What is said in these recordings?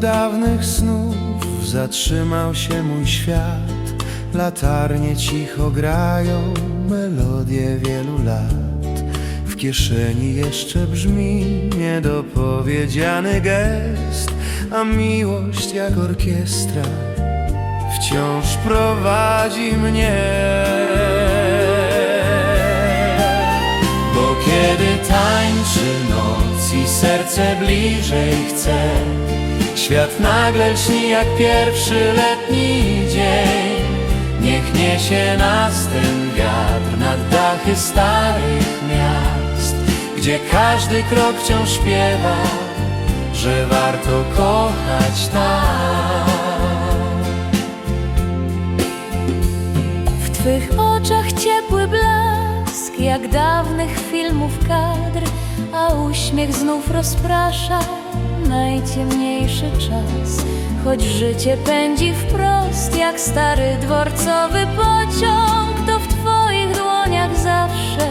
dawnych snów zatrzymał się mój świat. Latarnie cicho grają melodie wielu lat. W kieszeni jeszcze brzmi niedopowiedziany gest A miłość jak orkiestra wciąż prowadzi mnie. Bo kiedy tańczy noc i serce bliżej chce. Świat nagle lśni jak pierwszy letni dzień. Niech niesie nas ten wiatr nad dachy starych miast Gdzie każdy krok wciąż śpiewa, że warto kochać tam. W Twych oczach ciepły blask, jak dawnych filmów kadr, uśmiech znów rozprasza najciemniejszy czas. Choć życie pędzi wprost, jak stary dworcowy pociąg, to w Twoich dłoniach zawsze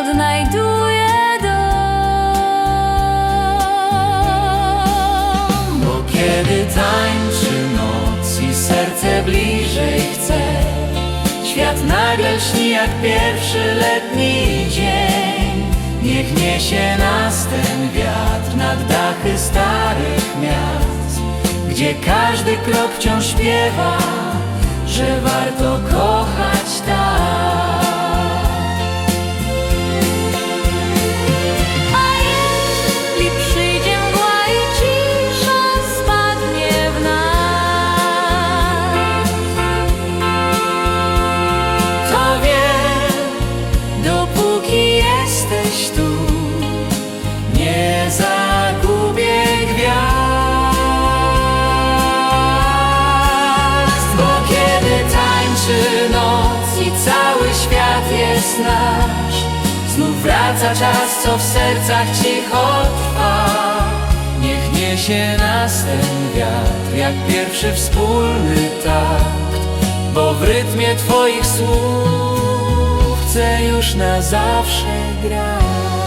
odnajduję dom. Bo kiedy tańczy noc i serce bliżej chce Świat nagle lśni jak pierwszy letni dzień Gdzie każdy krok wciąż śpiewa, że warto kochać świat jest nasz, znów wraca czas, co w sercach cicho trwa. Niech niesie nas ten wiatr, jak pierwszy wspólny takt, bo w rytmie Twoich słów chcę już na zawsze grać.